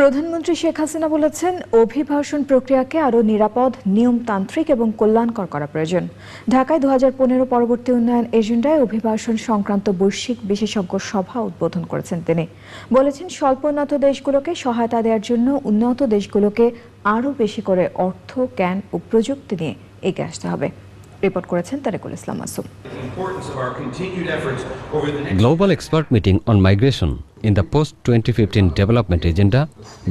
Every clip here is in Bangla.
প্রধানমন্ত্রী শেখ হাসিনা বলেছেন অভিবাসন প্রক্রিয়াকে আরও নিরাপদ নিয়মতান্ত্রিক এবং কল্যাণকর করা প্রয়োজন। ঢাকায় দু হাজার পনেরো পরবর্তী উন্নয়ন এজেন্ডায় অভিবাসন সংক্রান্ত বৈশ্বিক বিশেষজ্ঞ সভা উদ্বোধন করেছেন তিনি। বলেছেন স্বল্পোন্নত দেশগুলোকে সহায়তা দেওয়ার জন্য উন্নত দেশগুলোকে আরও বেশি করে অর্থ জ্ঞান ও প্রযুক্তি নিয়ে এগিয়ে আসতে হবে। রিপোর্ট করেছেন Tarekul Islam next global expert meeting on migration in the post twenty fifteen development agenda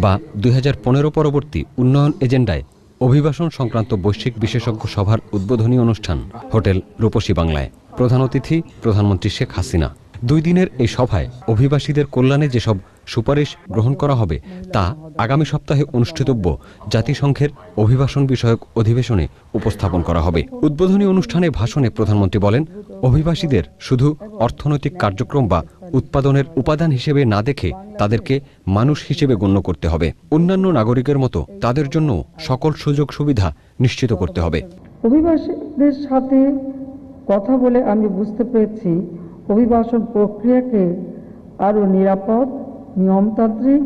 বা দুই হাজার পনেরো পরবর্তী উন্নয়ন এজেন্ডায় অভিবাসন সংক্রান্ত বৈশ্বিক বিশেষজ্ঞ সভার উদ্বোধনী অনুষ্ঠান, হোটেল রূপসী বাংলায়। প্রধান অতিথি প্রধানমন্ত্রী শেখ হাসিনা। দুই দিনের এই সভায় অভিবাসীদের কল্যাণে যেসব সুপারিশ গ্রহণ করা হবে, তা আগামী সপ্তাহে অনুষ্ঠিতব্য জাতিসংঘের অভিবাসন বিষয়ক অধিবেশনে উপস্থাপন করা হবে। উদ্বোধনী অনুষ্ঠানে ভাষণে প্রধানমন্ত্রী বলেন, অভিবাসীদের শুধু অর্থনৈতিক কার্যক্রম বা উৎপাদনের উপাদান হিসেবে না দেখে তাদেরকে মানুষ হিসেবে গণ্য করতে হবে। অন্যান্য নাগরিকের মতো তাদের জন্য সকল সুযোগ সুবিধা নিশ্চিত করতে হবে। অভিবাসীদের সাথে কথা বলে আমি বুঝতে পেরেছি অভিবাসন প্রক্রিয়াকে আরও নিরাপদ, নিয়মতান্ত্রিক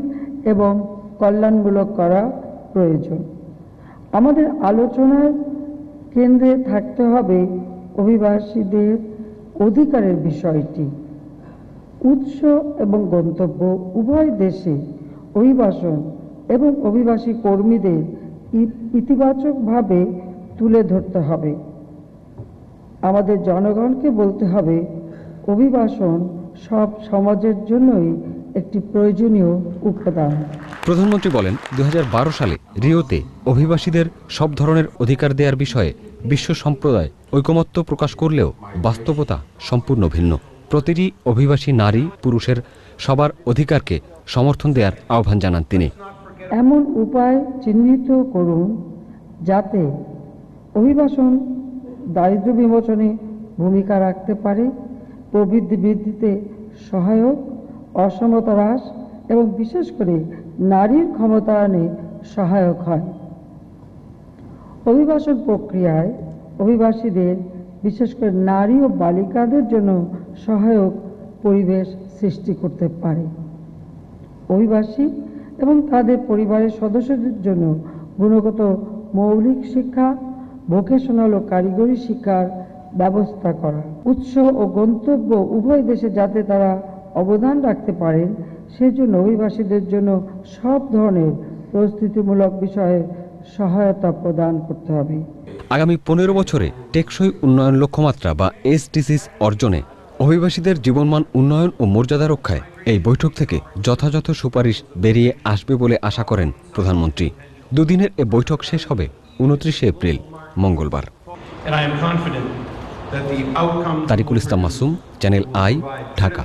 এবং কল্যাণমূলক করা প্রয়োজন। আমাদের আলোচনার কেন্দ্রে থাকতে হবে অভিবাসীদের অধিকারের বিষয়টি। উৎস এবং গন্তব্য উভয় দেশে অভিবাসন এবং অভিবাসী কর্মীদের ইতিবাচকভাবে তুলে ধরতে হবে। আমাদের জনগণকে বলতে হবে, অভিবাসন সব সমাজের জন্যই একটি প্রয়োজনীয় উপাদান। প্রধানমন্ত্রী বলেন দু হাজার বারো সালে রিওতে অভিবাসীদের সব ধরনের অধিকার দেওয়ার বিষয়ে বিশ্ব সম্প্রদায় ঐকমত্য প্রকাশ করলেও বাস্তবতা সম্পূর্ণ ভিন্ন। প্রতিটি অভিবাসী নারী পুরুষের সবার অধিকারকে সমর্থন দেওয়ার আহ্বান জানান তিনি। এমন উপায় চিহ্নিত করুন যাতে অভিবাসন দারিদ্র বিমোচনে ভূমিকা রাখতে পারে, প্রবৃদ্ধি বৃদ্ধিতে সহায়ক, অসমতা হ্রাস এবং বিশেষ করে নারীর ক্ষমতায়নে সহায়ক হয়। অভিবাসন প্রক্রিয়ায় অভিবাসীদের বিশেষ করে নারী ও বালিকাদের জন্য সহায়ক পরিবেশ সৃষ্টি করতে পারে। অভিবাসী এবং তাদের পরিবারের সদস্যদের জন্য গুণগত মৌলিক শিক্ষা, ভোকেশনাল ও কারিগরি শিক্ষার ব্যবস্থা করা। উৎস ও গন্তব্য উভয় দেশে যাতে তারা অবদান রাখতে পারেন, সেজন্য অভিবাসীদের জন্য সব ধরনের প্রস্তুতিমূলক বিষয়ে সহায়তা প্রদান করতে হবে। আগামী পনেরো বছরে টেকসই উন্নয়ন লক্ষ্যমাত্রা বা এসডিসিস অর্জনে অভিবাসীদের জীবনমান উন্নয়ন ও মর্যাদা রক্ষায় এই বৈঠক থেকে যথাযথ সুপারিশ বেরিয়ে আসবে বলে আশা করেন প্রধানমন্ত্রী। দুদিনের এ বৈঠক শেষ হবে উনত্রিশে এপ্রিল মঙ্গলবার। Tarikul Islam Masum channel I Dhaka.